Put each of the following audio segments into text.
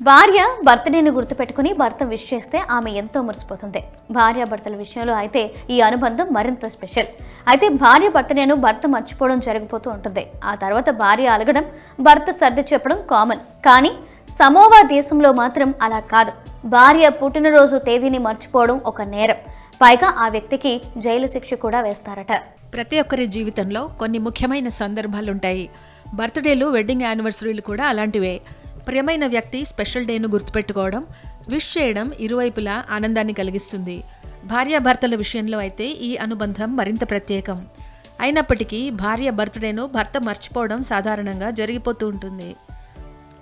భార్య భర్తనేను గుర్తుపెట్టుకుని భర్త విష్ చేస్తే ఆమె ఎంతో మురిసిపోతుంది. భార్య భర్తల విషయంలో అయితే ఈ అనుబంధం మరింత స్పెషల్. అయితే భార్య భర్తనేను భర్త మర్చిపోవడం జరిగిపోతూ ఉంటుంది. ఆ తర్వాత భార్య అలగడం భర్త సర్ది చెప్పడం కామన్. కానీ సమోవా దేశంలో మాత్రం అలా కాదు. భార్య పుట్టినరోజు తేదీని మర్చిపోవడం ఒక నేరం. పైగా ఆ వ్యక్తికి జైలు శిక్ష కూడా వేస్తారట. ప్రతి ఒక్కరి జీవితంలో కొన్ని ముఖ్యమైన సందర్భాలుంటాయి. బర్త్డేలు వెడ్డింగ్ యానివర్సరీలు కూడా అలాంటివే. ప్రియమైన వ్యక్తి స్పెషల్ డేను గుర్తుపెట్టుకోవడం విష్ చేయడం ఇరువైపులా ఆనందాన్ని కలిగిస్తుంది. భార్యాభర్తల విషయంలో అయితే ఈ అనుబంధం మరింత ప్రత్యేకం. అయినప్పటికీ భార్య బర్త్డేను భర్త మర్చిపోవడం సాధారణంగా జరిగిపోతూ ఉంటుంది.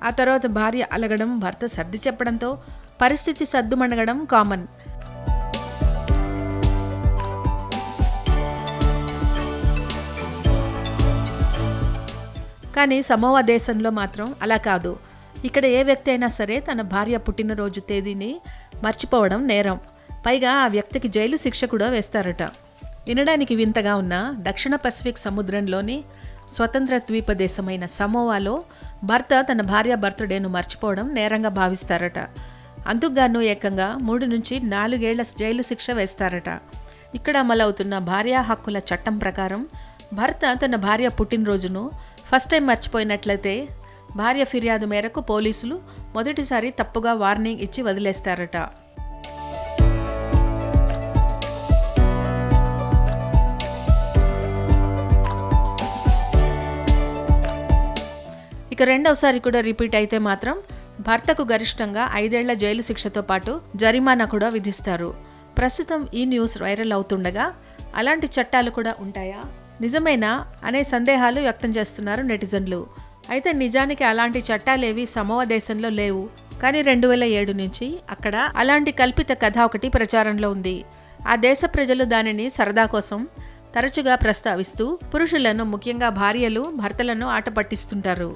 ఆ తర్వాత భార్య అలగడం భర్త సర్ది చెప్పడంతో పరిస్థితి సర్దుమణగడం కామన్. కానీ సమోవా దేశంలో మాత్రం అలా కాదు. ఇక్కడ ఏ వ్యక్తి అయినా సరే తన భార్య పుట్టినరోజు తేదీని మర్చిపోవడం నేరం. పైగా ఆ వ్యక్తికి జైలు శిక్ష కూడా వేస్తారట. వినడానికి వింతగా ఉన్న దక్షిణ పసిఫిక్ సముద్రంలోని స్వతంత్ర ద్వీప దేశమైన సమోవాలో భర్త తన భార్య బర్త్డేను మర్చిపోవడం నేరంగా భావిస్తారట. అందుకుగాను ఏకంగా మూడు నుంచి నాలుగేళ్ళ జైలు శిక్ష వేస్తారట. ఇక్కడ అమలవుతున్న భార్యా హక్కుల చట్టం ప్రకారం భర్త తన భార్య పుట్టినరోజును ఫస్ట్ టైం మర్చిపోయినట్లయితే భార్య ఫిర్యాదు మేరకు పోలీసులు మొదటిసారి తప్పుగా వార్నింగ్ ఇచ్చి వదిలేస్తారట. ఇక రెండవసారి కూడా రిపీట్ అయితే మాత్రం భర్తకు గరిష్టంగా ఐదేళ్ళ జైలు శిక్షతో పాటు జరిమానా కూడా విధిస్తారు. ప్రస్తుతం ఈ న్యూస్ వైరల్ అవుతుండగా అలాంటి చట్టాలు కూడా ఉంటాయా? నిజమేనా? అనే సందేహాలు వ్యక్తం చేస్తున్నారు నెటిజన్లు. అయితే నిజానికి అలాంటి చట్టాలేవి సమోవ దేశంలో లేవు. కానీ రెండు వేల ఏడు నుంచి అక్కడ అలాంటి కల్పిత కథ ఒకటి ప్రచారంలో ఉంది. ఆ దేశ ప్రజలు దానిని సరదా కోసం తరచుగా ప్రస్తావిస్తూ పురుషులను ముఖ్యంగా భార్యలు భర్తలను ఆట పట్టిస్తుంటారు